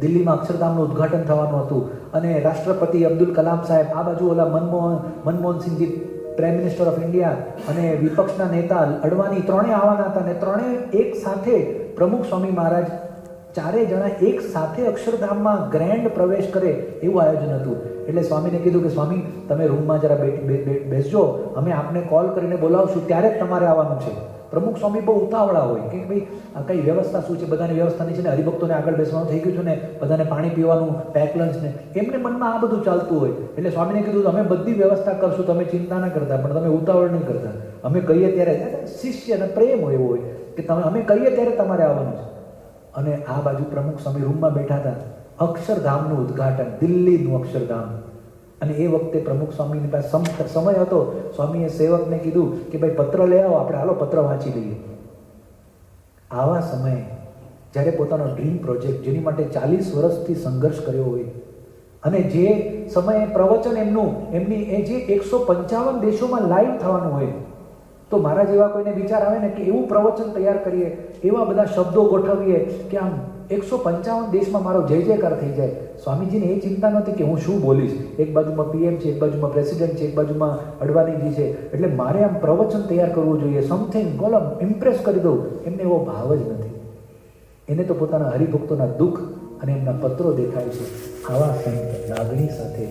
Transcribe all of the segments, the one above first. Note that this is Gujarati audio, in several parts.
દિલ્હીમાં અક્ષરધામનું ઉદ્ઘાટન થવાનું હતું. અને રાષ્ટ્રપતિ અબ્દુલ કલામ સાહેબ આ બાજુ ઓલા મનમોહન મનમોહનસિંહજી પ્રાઇમ મિનિસ્ટર ઓફ ઇન્ડિયા અને વિપક્ષના નેતા અડવાણી ત્રણેય આવવાના હતા અને ત્રણેય એક સાથે પ્રમુખ સ્વામી મહારાજ ચારેય જણા એક સાથે અક્ષરધામમાં ગ્રેન્ડ પ્રવેશ કરે એવું આયોજન હતું. એટલે સ્વામીને કીધું કે સ્વામી, તમે રૂમમાં જરા બેસજો. અમે આપને કોલ કરીને બોલાવશું, ત્યારે જ તમારે આવવાનું છે. પ્રમુખ સ્વામી બહુ ઉતાવળા હોય કે ભાઈ, આ કઈ વ્યવસ્થા શું છે? બધાની વ્યવસ્થા નહીં છે ને હરિભક્તોને આગળ બેસવાનું થઈ ગયું છે ને બધાને પાણી પીવાનું પેક લંચ ને, એમને મનમાં આ બધું ચાલતું હોય. એટલે સ્વામીને કીધું અમે બધી વ્યવસ્થા કરશું, તમે ચિંતા ના કરતા, પણ તમે ઉતાવળ નહીં કરતા. અમે કહીએ ત્યારે શિષ્ય અને પ્રેમ એવો હોય કે તમે, અમે કહીએ ત્યારે તમારે આવવાનું છે. અને આ બાજુ પ્રમુખ સ્વામી રૂમમાં બેઠા હતા. અક્ષરધામનું ઉદ્ઘાટન, દિલ્હીનું અક્ષરધામ. અને એ વખતે પ્રમુખ સ્વામીની પાસે સમય હતો. સ્વામીએ સેવકને કીધું કે ભાઈ પત્ર લઈ આવો, આપણે હાલો પત્ર વાંચી લઈએ. આવા સમયે જ્યારે પોતાનો ડ્રીમ પ્રોજેક્ટ, જેની માટે ચાલીસ વર્ષથી સંઘર્ષ કર્યો હોય, અને જે સમયે પ્રવચન એમનું, એમની એ જે એકસો પંચાવન દેશોમાં લાઈવ થવાનું હોય, તો મારા જેવા કોઈને વિચાર આવે ને કે એવું પ્રવચન તૈયાર કરીએ, એવા બધા શબ્દો ગોઠવીએ કે આમ એકસો પંચાવન દેશમાં મારો જય જયકાર થઈ જાય. સ્વામીજીને એ ચિંતા નહોતી કે હું શું બોલીશ. એક બાજુમાં પીએમ છે, એક બાજુમાં પ્રેસિડેન્ટ છે, એક બાજુમાં અડવાણીજી છે. એટલે મારે આમ પ્રવચન તૈયાર કરવું જોઈએ. સમથિંગ કોલમ ઇમ્પ્રેસ કરી દઉં. એમને એવો ભાવ જ નથી. એને તો પોતાના હરિભક્તોના દુઃખ અને એમના પત્રો દેખાય છે. આવા સંત લાગણી સાથે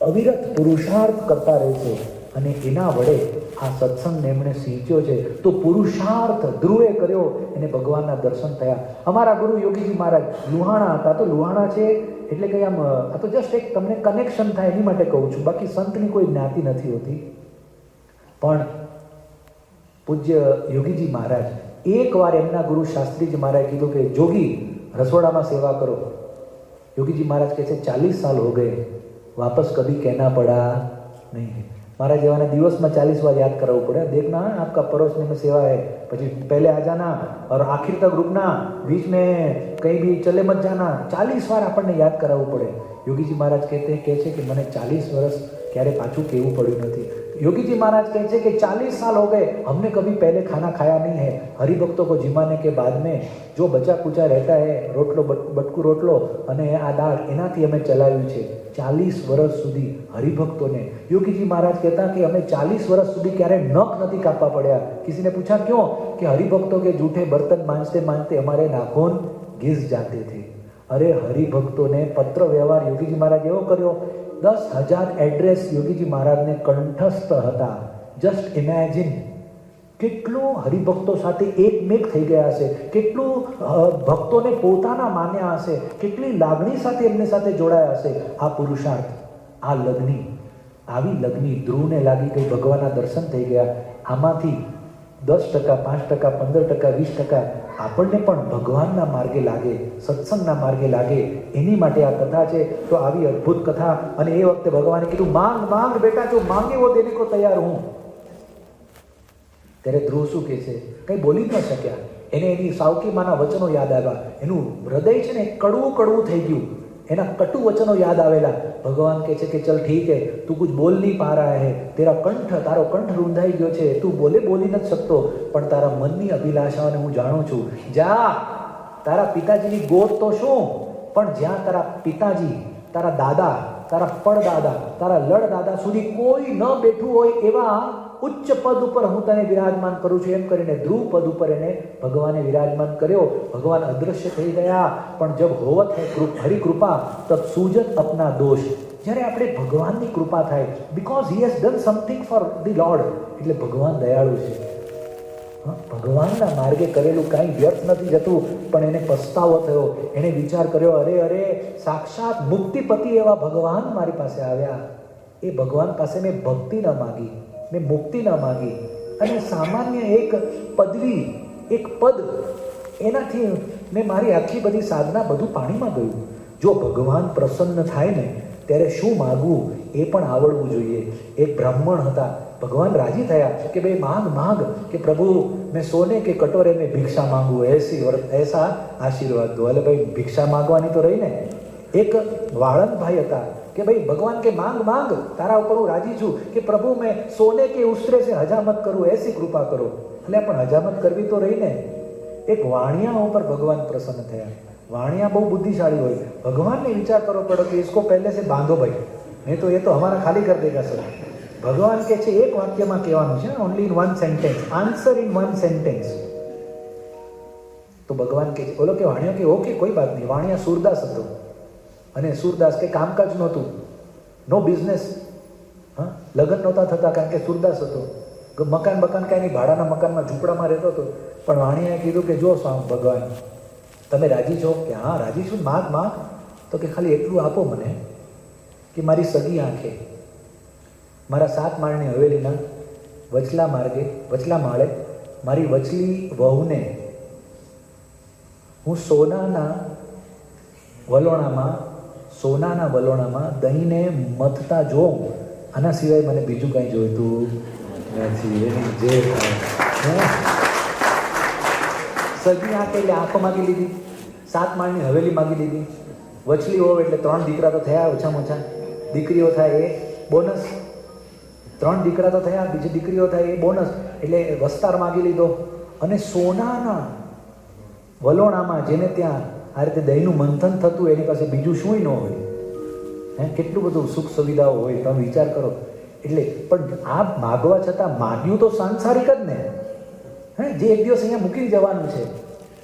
અવિરત પુરુષાર્થ કરતા રહે છે અને એના વડે આ સત્સંગ એમણે સિંચ્યો છે. તો પુરુષાર્થ ધ્રુવે કર્યો, એને ભગવાનના દર્શન થયા. અમારા ગુરુ યોગીજી મહારાજ લુહાણા હતા. તો લુહાણા છે એટલે કે આમ, આ તો જસ્ટ એક તમને કનેક્શન થાય એની માટે કહું છું. બાકી સંતની કોઈ જ્ઞાતિ નથી હોતી. પણ પૂજ્ય યોગીજી મહારાજ એકવાર એમના ગુરુ શાસ્ત્રીજી મહારાજ કીધું કે, જોગી, રસોડામાં સેવા કરો. યોગીજી મહારાજ કહે છે, ચાલીસ સાલ હો ગયે. વાપસ કદી કહેના પડા નહીં. મારા જેવાને દિવસમાં ચાલીस बार याद કરવું પડે देखना है आपका पड़ोस में सेवा है પછી पहले आ जाना और आखिर तक रुकना बीच में कहीं भी चले मत जाना ચાલીસ વાર આપણને યાદ કરાવવું પડે યોગીજી મહારાજ કહેતે, કહે છે કે મને ચાલીસ વર્ષ ક્યારે પાછું કહેવું પડ્યું નથી. યોગીજી મહારાજ કહે છે કે ચાલીસ સાલ હો ગયે, અમને કભી पहले ખાના ખાયા નહીં है હરિભક્તો को जिमाने के बाद में जो बचा કુચા રહેતા હે, રોટલો બટકુ રોટલો અને આ દાળ એનાથી અમે ચલાવ્યું છે. ચાલીસ વર્ષ સુધી હરિભક્તોને. યોગીજી મહારાજ કહેતા કે અમે ચાલીસ વર્ષ સુધી ક્યારે નખ નથી કાપવા પડ્યા. કિસીને પૂછા ક્યો? કે હરિભક્તો કે જૂઠે બર્તન માંજતે માંજતે અમારે નાખોન घिस जाते थे અરે હરિભક્તોને પત્ર વ્યવહાર યોગીજી મહારાજ એવો કર્યો, દસ હજાર એડ્રેસ યોગીજી મહારાજને કંઠસ્થ હતા. જસ્ટ ઇમેજિન કેટલું હરિભક્તો સાથે એકમેક થઈ ગયા હશે, કેટલું ભક્તોને પોતાના માન્યા હશે, કેટલી લાગણી સાથે એમની સાથે જોડાયા હશે. આ પુરુષાર્થ, આ લગ્ની, આવી લગ્ની ધ્રુવને લાગી ગઈ ભગવાનના દર્શન થઈ ગયા. આમાંથી દસ ટકા, પાંચ ટકા, પંદર ટકા, વીસ ટકા આપણને પણ ભગવાનના માર્ગે લાગે, સત્સંગના માર્ગે લાગે, એની માટે આ કથા છે. તો આવી અદ્ભુત કથા અને એ વખતે ભગવાને કીધું, માંગ માંગ બેટા, જો માંગે વો દેને કો તૈયાર હું. ત્યારે ધ્રુવ શું કહે છે? કંઈ બોલી ન શક્યા. એને એની સાવકીમાના વચનો યાદ આવ્યા. એનું હૃદય છે ને કડવું કડવું થઈ ગયું. એના કટુ વચનો યાદ આવેલા. ભગવાન કહે છે કે, ચલ ઠીક હે, તું કુછ બોલ નહીં પા રહા હે. તેરા કંઠ, તારો કંઠ રૂંધાઈ ગયો છે. તું બોલે બોલી નથી શકતો, પણ તારા મનની અભિલાષાઓને હું જાણું છું. જા, તારા પિતાજીની ગોદ તો શું? પણ જ્યાં તારા પિતાજી, તારા દાદા, તારા પડદાદા તારા લડ દાદા સુધી કોઈ ન બેઠું હોય એવા ઉચ્ચ પદ ઉપર હું તને વિરાજમાન કરું છું. એમ કરીને ધ્રુવ પદ ઉપર એને ભગવાને વિરાજમાન કર્યો. ભગવાન અદ્રશ્ય થઈ ગયા. પણ જબ હોવત હે હરી કૃપા તબ સૂજત અપના દોષ. જ્યારે આપણે ભગવાનની કૃપા થાય because he has done something for the Lord એટલે ભગવાન દયાળુ છે. ભગવાનના માર્ગે કરેલું કાંઈ વ્યર્થ નથી જતું, પણ એને પસ્તાવો થયો. એને વિચાર કર્યો, અરે અરે, સાક્ષાત મુક્તિપતિ એવા ભગવાન મારી પાસે આવ્યા. એ ભગવાન પાસે મેં ભક્તિ ન માગી. મેં મુક્તિ ન માગી. અને સામાન્ય એક પદવી, એક પદ, એનાથી મેં મારી આખી બધી સાધના બધું પાણીમાં ગયું. જો ભગવાન પ્રસન્ન થાય ને, ત્યારે શું માગવું? એ પણ આવડવું જોઈએ. એક બ્રાહ્મણ હતા. ભગવાન રાજી થયા કે ભાઈ માંગ માંગ, કે પ્રભુ, મેં સોને કે કટોરે મેં ભિક્ષા માંગુ. એસી વર્ષ એસા આશીર્વાદ દો. એટલે ભાઈ, ભિક્ષા માંગવાની તો રહી ને. એક વાળંદભાઈ હતા. કે ભાઈ, ભગવાન કે માંગ માંગ, તારા ઉપર હું રાજી છું કે પ્રભુ, મેં સોને કે ઉસરે છે, હજામત કરું, એસી કૃપા કરો. એટલે પણ હજામત કરવી તો રહી ને. એક વાણિયા ઉપર ભગવાન પ્રસન્ન થયા. વાણિયા બહુ બુદ્ધિશાળી હોય. ભગવાનને વિચાર કરવો પડો કે ઇસકો પહેલે સે બાંધો ભાઈ. નહીં તો એ તો અમારા ખાલી કરી દેગા સર. ભગવાન કે છે, એક વાક્યમાં કહેવાનું છે only in one sentence answer in one sentence તો ભગવાન કે બોલો કે વાણિયા કે, ઓકે, કોઈ વાત નહીં. વાણિયા સુરદાસ હતો. અને સુરદાસ કે કામકાજ નહોતું. નો બિઝનેસ હા? લગ્ન નહોતા થતા કારણ કે સુરદાસ હતો. મકાન મકાન કાંઈ નહીં, ભાડાના મકાનમાં, ઝૂંપડામાં રહેતો હતો. પણ વાણીએ કીધું કે જો સ્વામ ભગવાન, તમે રાજી છો? કે હા, રાજી છું. માગ માગ. તો કે ખાલી એટલું આપો મને કે મારી સગી આંખે, મારા સાત માળની હવેલીના વચલા માર્ગે, વચલા માળે મારી વચલી વહુને હું સોનાના વલોણામાં સોનાના વલોણામાં દહીંને મથતા જોઉં આના સિવાય મને બીજું કાંઈ જોઈતું નથી. એની જે? સગી આંખ એટલે આંખો માગી લીધી. સાત માળની હવેલી માગી લીધી. વચલી હોવ એટલે ત્રણ દીકરા તો થયા ઓછામાં ઓછા. દીકરીઓ થાય એ બોનસ. ત્રણ દીકરા તો થયા, બીજી દીકરીઓ થાય એ બોનસ. એટલે વસ્તાર માગી લીધો. અને સોનાના વલોણામાં જેને ત્યાં આ રીતે દહીંનું મંથન થતું એની પાસે બીજું શું ન હોય. હે, કેટલું બધું સુખ સુવિધાઓ હોય, તમે વિચાર કરો. એટલે, પણ આ માગવા છતાં માગ્યું તો સાંસારિક જ ને. હે, જે એક દિવસ અહીંયા મૂકી જવાનું છે,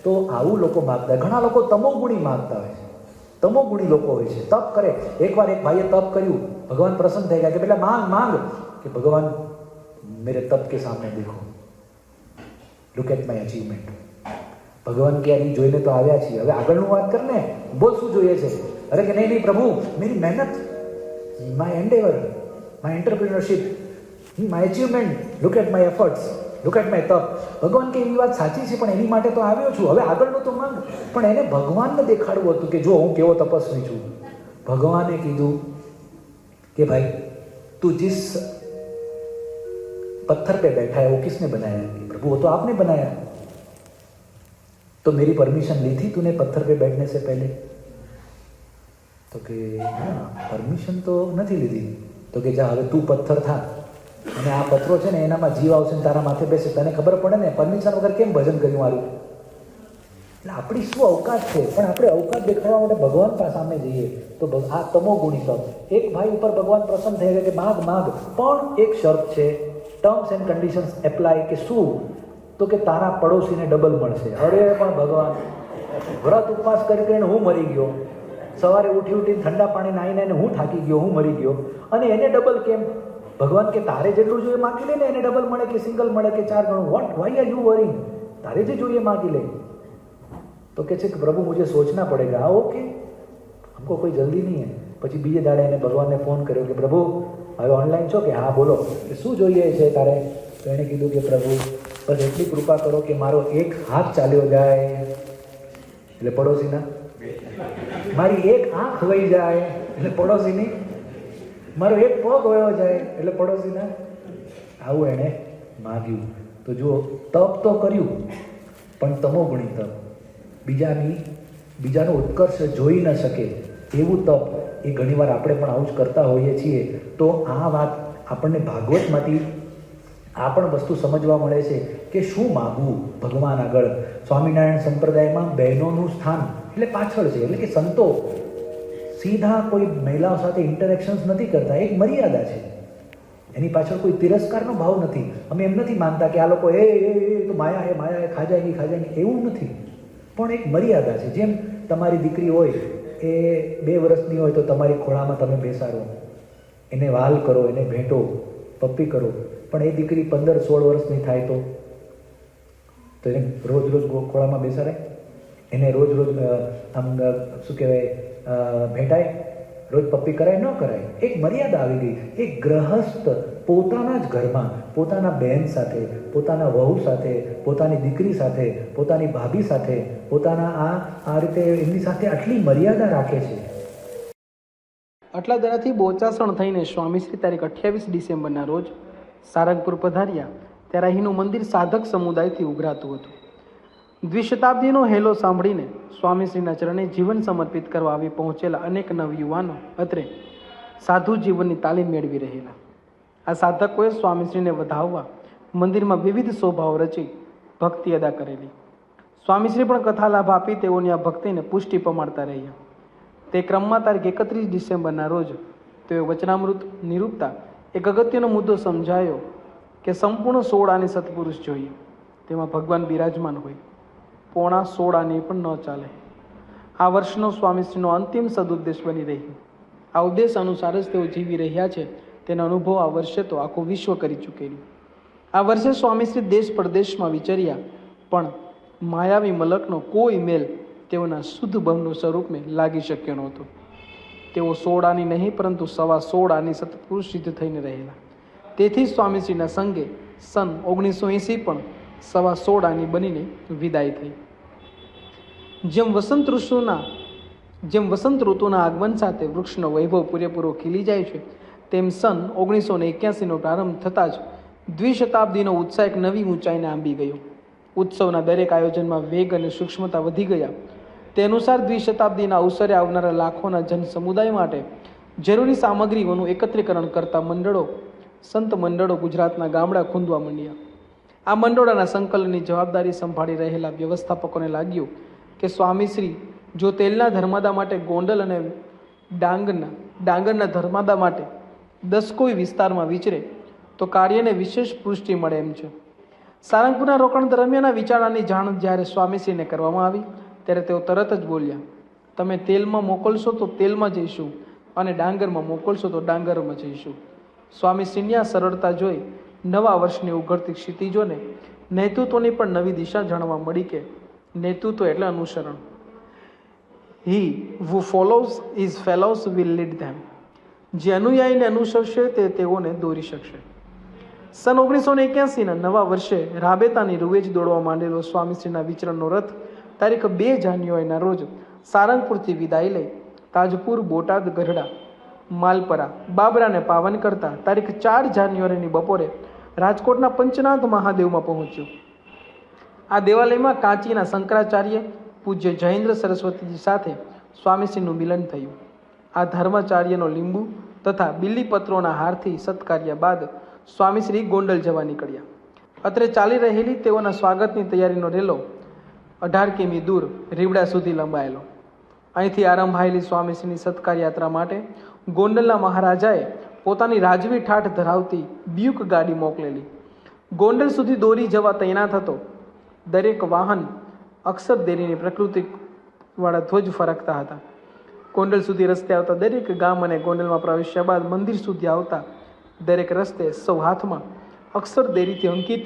તો આવું લોકો માગતા. ઘણા લોકો તમોગુણી માગતા હોય છે. તમોગુણી લોકો હોય છે. તપ કરે. એકવાર એક ભાઈએ તપ કર્યું. ભગવાન પ્રસન્ન થઈ ગયા કે પેલા માંગ માંગ. કે, ભગવાન, મેરે તપ કે સામે દેખો. લુક એટ માય અચીવમેન્ટ ભગવાન કે આની જોઈને તો આવ્યા છીએ. હવે આગળનું વાત કર ને. બોલ શું જોઈએ છે? અરે કે નહીં નહીં, પ્રભુ, મેરી મહેનત. My endeavour my entrepreneurship my achievement look at my efforts look at my તપ ભગવાન કે એની વાત સાચી છે, પણ એની માટે તો આવ્યો છું. હવે આગળનું તો માંગ. પણ એને ભગવાનને દેખાડવું હતું કે જો હું કેવો તપસ્વી છું. ભગવાને કીધું કે ભાઈ, તું જીસ પથ્થર પે બેઠા હે વો કિસને બનાયા પ્રભુ તો આપને બનાયા. तो मेरी परमिशन ली थी तूने पत्थर पे बैठने से पहले તો કે હા પરમિશન તો નથી લીધી તો કે જા હવે તું પથ્થર થા અને આ પથ્થરો છે ને એનામાં જીવ આવશે ને તારા માથે બેસે તને ખબર પડે ને પરમિશન વગર કેમ ભજન કર્યું મારું એટલે આપણી શું અવકાશ છે પણ આપણે અવકાશ દેખાડવા માટે ભગવાન પાસે સામે જઈએ તો ભગ- આ તમો ગુણી તપ એક ભાઈ ઉપર ભગવાન પ્રસન્ન થઈ ગયા કે માગ માગ પણ એક શરત છે ટર્મ્સ એન્ડ કન્ડિશન્સ એપ્લાય કે શું તો કે તારા પડોશીને ડબલ મળશે. અરે પણ ભગવાન, વ્રત ઉપવાસ કરી કરીને હું મરી ગયો. સવારે ઉઠી ઉઠીને ઠંડા પાણી નાહીને એને હું થાકી ગયો, હું મરી ગયો. અને એને ડબલ કેમ? ભગવાન કે તારે જેટલું જોઈએ માગી લે ને એને ડબલ મળે કે સિંગલ મળે કે ચાર ગણું? What why are you worry તારે જે જોઈએ માગી લે. તો કે છે કે પ્રભુ, મુજે સોચના પડેગા. ઓકે હમકો કોઈ જલ્દી નહીં હે. પછી બીજે દાડે એને ભગવાનને ફોન કર્યો કે પ્રભુ, હવે ઓનલાઈન છો કે? હા, બોલો. કે શું જોઈએ છે તારે? તો એણે કીધું કે પ્રભુ બસ એટલી કૃપા કરો કે મારો એક હાથ ચાલ્યો જાય. એટલે પડોશીના? મારી એક આંખ વહી જાય. એટલે પડોશીની? મારો એક પગ વયો જાય. એટલે પડોશીના આવું એણે માગ્યું. તો જુઓ, તપ તો કર્યું, પણ તમોગુણી તપ. બીજાની, બીજાનો ઉત્કર્ષ જોઈ ન શકે. એવું તપ એ ઘણીવાર આપણે પણ આવું જ કરતા હોઈએ છીએ. તો આ વાત આપણને ભાગવતમાંથી આ પણ વસ્તુ સમજવા મળે છે કે શું માગવું ભગવાન આગળ. સ્વામિનારાયણ સંપ્રદાયમાં બહેનોનું સ્થાન એટલે પાછળ છે, એટલે કે સંતો. સીધા કોઈ મહિલાઓ સાથે ઇન્ટરેક્શન્સ નથી કરતા, એક મર્યાદા છે. એની પાછળ કોઈ તિરસ્કારનો ભાવ નથી. અમે એમ નથી માનતા કે આ લોકો, એ તો માયા હે માયા હે ખાજાની ખાજાની એવું નથી. પણ એક મર્યાદા છે. જેમ તમારી દીકરી હોય, એ બે વર્ષની હોય તો તમારી ખોળામાં તમે બેસાડો. એને વાલ કરો, એને ભેટો, પપ્પી કરો. પણ એ દીકરી પંદર સોળ વર્ષની થાય તો? તો એને રોજ રોજ ખોળામાં બેસાડાય? એને રોજ રોજ આમ શું કહેવાય ભેટાય? રોજ પપ્પી કરાય, ન કરાય? એક મર્યાદા આવી ગઈ. એક ગ્રહસ્થ પોતાના જ ઘરમાં, પોતાના બહેન સાથે, પોતાના વહુ સાથે, પોતાની દીકરી સાથે, પોતાની ભાભી સાથે, પોતાના આ આ રીતે એમની સાથે આટલી મર્યાદા રાખે છે. આટલા દરાથી બોચાસણ થઈને સ્વામીશ્રી તારીખ અઠ્યાવીસ ડિસેમ્બરના રોજ સારંગપુર પધાર્યા. ત્યારે અહીંનું મંદિર સાધક સમુદાયથી ઉઘરાતું હતું. દ્વિશતાબ્દીનો હેલો સાંભળીને સ્વામીશ્રીના ચરણે જીવન સમર્પિત કરવા આવી પહોંચેલા અનેક નવયુવાનો અત્રે સાધુ જીવનની તાલીમ મેળવી રહેલા. આ સાધકોએ સ્વામીશ્રીને વધાવવા મંદિરમાં વિવિધ શોભાઓ રચી ભક્તિ અદા કરેલી. સ્વામીશ્રી પણ કથા લાભ આપી તેઓની આ ભક્તિને પુષ્ટિ પમાડતા રહ્યા. તે ક્રમમાં તારીખ એકત્રીસ ડિસેમ્બરના રોજ તેઓ વચનામૃત નિરૂપતા એક અગત્યનો મુદ્દો સમજાયો કે સંપૂર્ણ સોળ સત્પુરુષ જોઈએ. તેમાં ભગવાન બિરાજમાન હોય. પોણા સોળ આને પણ ન ચાલે. આ વર્ષનો સ્વામીશ્રીનો અંતિમ સદુદ્દેશ બની રહ્યું. આ ઉદ્દેશ અનુસાર જ તેઓ જીવી રહ્યા છે. તેનો અનુભવ આ વર્ષે તો આખું વિશ્વ કરી ચૂકેલું. આ વર્ષે સ્વામીશ્રી દેશ પરદેશમાં વિચર્યા, પણ માયાવી મલકનો કોઈ મેલ તેઓના શુદ્ધ ભવનું સ્વરૂપને લાગી શક્યો નહોતો. તેઓ સોળાની નહીં, પરંતુ સવા સોળાની સતપુરુષ સિદ્ધ થઈને રહેલા. તેથી સ્વામીશ્રીના સંગે સન ઓગણીસો એંસી પણ સવા સોળાની બનીને વિદાય થઈ. જેમ વસંત ઋતુના જેમ વસંત ઋતુના આગમન સાથે વૃક્ષનો વૈભવ પૂરેપૂરો ખીલી જાય છે, તેમ સન ઓગણીસો ને એક્યાસીનો પ્રારંભ થતાં જ દ્વિશતાબ્દીનો ઉત્સાહ એક નવી ઊંચાઈને આંબી ગયો. ઉત્સવના દરેક આયોજનમાં વેગ અને સૂક્ષ્મતા વધી ગયા. તે અનુસાર દ્વિશતાબ્દીના અવસરે આવનારા લાખોના જન સમુદાય માટે જરૂરી સામગ્રીઓનું એકત્રીકરણ કરતા મંડળો, સંત મંડળો ગુજરાતના ગામડા ખૂંદવા માંડ્યા. આ મંડળોના સંકલનની જવાબદારી સંભાળી રહેલા વ્યવસ્થાપકોને લાગ્યું કે સ્વામીશ્રી જો તેલના ધર્માદા માટે ગોંડલ અને ડાંગરના ડાંગરના ધર્માદા માટે દસ કોઈ વિસ્તારમાં વિચરે, તો કાર્યને વિશેષ પુષ્ટિ મળે એમ છે. સારંગપુરના રોકાણ દરમિયાન વિચારણાની જાણ જ્યારે સ્વામીશ્રીને કરવામાં આવી ત્યારે તેઓ તરત જ બોલ્યા, તમે તેલમાં મોકલશો તો તેલમાં જઈશું અને ડાંગરમાં મોકલશો તો ડાંગરમાં જઈશું. સ્વામી આ સરળતા જોઈ નવા વર્ષની ઉઘડતી ક્ષિતિજોને નેતૃત્વની પણ નવી દિશા જાણવા મળી કે નેતૃત્વ એટલે અનુસરણ. He who follows is fellows will lead them જે અનુયાયીને અનુસરશે તે તેઓને દોરી શકશે. સન ઓગણીસો ને એક્યાસીના નવા વર્ષે રાબેતાની રૂવેજ દોડવા માંડેલો સ્વામીશ્રીના વિચરણનો રથ તારીખ બે જાન્યુઆરીના રોજ સારંગપુરથી વિદાય લઈ તાજપુર, બોટાદ, ગઢડા, માલપરા બાબરાને પાવન કરતા તારીખ ચાર જાન્યુઆરીની બપોરે રાજકોટના પંચનાથ મહાદેવમાં પહોંચ્યું. આ દેવાલયમાં કાંચીના શંકરાચાર્ય પૂજ્ય જયેન્દ્ર સરસ્વતીજી સાથે સ્વામીશ્રીનું મિલન થયું. આ ધર્માચાર્યનો લીંબુ તથા બિલ્લીપત્રોના હારથી સત્કાર્યા બાદ સ્વામીશ્રી ગોંડલ જવા નીકળ્યા. અત્રે ચાલી રહેલી તેઓના સ્વાગતની તૈયારીનો રેલો અઢાર કિમી દૂર રીવડા સુધી લંબાયેલો. અહીંથી આરંભાયેલી સ્વામીશ્રીની સત્કાર યાત્રા માટે ગોંડલના મહારાજાએ પોતાની રાજવી ઠાઠ ધરાવતી બ્યુક ગાડી મોકલેલી. ગોંડલ સુધી દોરી જવા તૈનાત હતો. દરેક વાહન અક્ષરદેરીની દેરીની પ્રકૃતિવાળા ધ્વજ ફરકતા હતા. ગોંડલ સુધી રસ્તે આવતા દરેક ગામ અને ગોંડલમાં પ્રવેશ્યા બાદ મંદિર સુધી આવતા દરેક રસ્તે સૌ હાથમાં અક્ષરદેરીથી અંકિત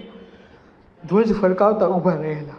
ધ્વજ ફરકાવતા ઊભા રહેલા.